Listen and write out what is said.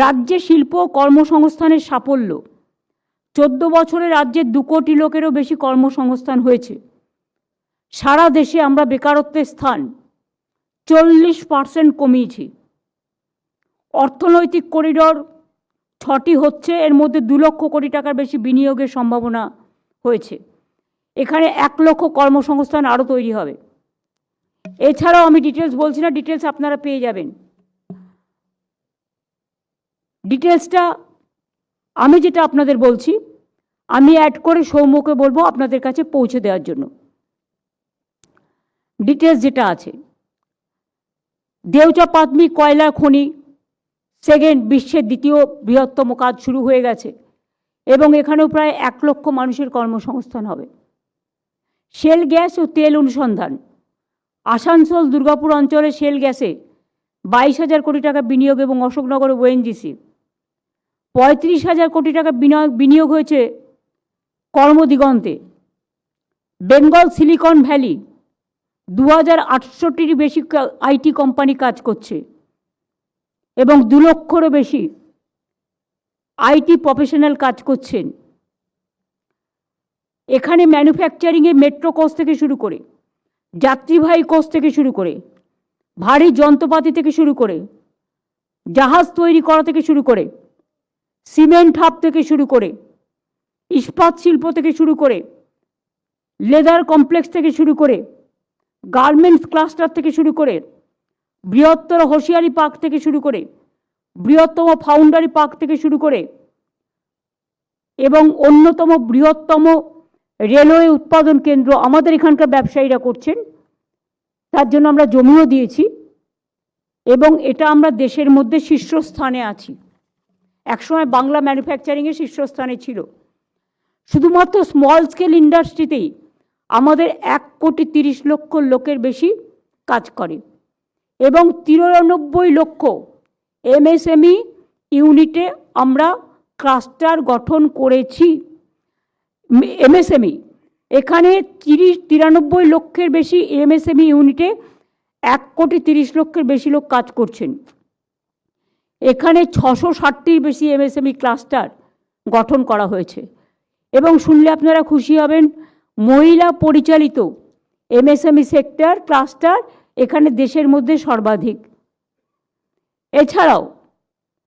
রাজ্যে শিল্প কর্মসংস্থানের সাফল্য। চোদ্দ বছরে রাজ্যে দু কোটি লোকেরও বেশি কর্মসংস্থান হয়েছে। সারা দেশে আমরা বেকারত্বের স্থান। চল্লিশ পার্সেন্ট কমিয়েছি। অর্থনৈতিক করিডর ছটি হচ্ছে, এর মধ্যে দু লক্ষ কোটি টাকার বেশি বিনিয়োগের সম্ভাবনা হয়েছে। এখানে এক লক্ষ কর্মসংস্থান আরও তৈরি হবে। এছাড়াও আমি ডিটেলস বলছি না ডিটেলস আপনারা পেয়ে যাবেন। ডিটেলসটা আমি যেটা আপনাদের বলছি, আমি অ্যাড করে সৌম্যকে বলব আপনাদের কাছে পৌঁছে দেওয়ার জন্য। ডিটেলস যেটা আছে, দেউচা পাতমি কয়লা খনি সেকেন্ড বিশ্বের দ্বিতীয় বৃহত্তম কাজ শুরু হয়ে গেছে, এবং এখানেও প্রায় এক লক্ষ মানুষের কর্মসংস্থান হবে। শেল গ্যাস ও তেল অনুসন্ধান, আসানসোল দুর্গাপুর অঞ্চলে শেল গ্যাসে বাইশ হাজার কোটি টাকা বিনিয়োগ এবং অশোকনগরে ওএনজিসি পঁয়ত্রিশ হাজার কোটি টাকা বিনিয়োগ বিনিয়োগ হয়েছে কর্মদিগন্তে। বেঙ্গল সিলিকন ভ্যালি দু হাজার আটষট্টির বেশি আইটি কোম্পানি কাজ করছে এবং দু লক্ষরও বেশি আইটি প্রফেশনাল কাজ করছেন। এখানে ম্যানুফ্যাকচারিংয়ে মেট্রো কোচ থেকে শুরু করে, যাত্রীবাহী কোচ থেকে শুরু করে, ভারী যন্ত্রপাতি থেকে শুরু করে, জাহাজ তৈরি করা থেকে শুরু করে সিমেন্ট হাব থেকে শুরু করে, ইস্পাত শিল্প থেকে শুরু করে, লেদার কমপ্লেক্স থেকে শুরু করে, গার্মেন্টস ক্লাস্টার থেকে শুরু করে, বৃহত্তর হোশিয়ারি পার্ক থেকে শুরু করে, বৃহত্তম ফাউন্ডারি পার্ক থেকে শুরু করে এবং অন্যতম বৃহত্তম রেলওয়ে উৎপাদন কেন্দ্র আমাদের এখানকার ব্যবসায়ীরা করছেন। তার জন্য আমরা জমিও দিয়েছি এবং এটা আমরা দেশের মধ্যে শীর্ষস্থানে আছি। একসময় বাংলা ম্যানুফ্যাকচারিংয়ে শীর্ষস্থানে ছিল। শুধুমাত্র স্মল স্কেল ইন্ডাস্ট্রিতেই আমাদের এক কোটি তিরিশ লক্ষ লোকের বেশি কাজ করে এবং তিরানব্বই লক্ষ এমএসএমই ইউনিটে আমরা ক্লাস্টার গঠন করেছি। এমএসএমই এখানে তিরিশ, তিরানব্বই লক্ষের বেশি এমএসএমই ইউনিটে এক কোটি তিরিশ লক্ষের বেশি লোক কাজ করছেন। এখানে ছশো ষাটটির বেশি এমএসএমই ক্লাস্টার গঠন করা হয়েছে। এবং শুনলে আপনারা খুশি হবেন, মহিলা পরিচালিত এমএসএমই সেক্টর ক্লাস্টার এখানে দেশের মধ্যে সর্বাধিক। এছাড়াও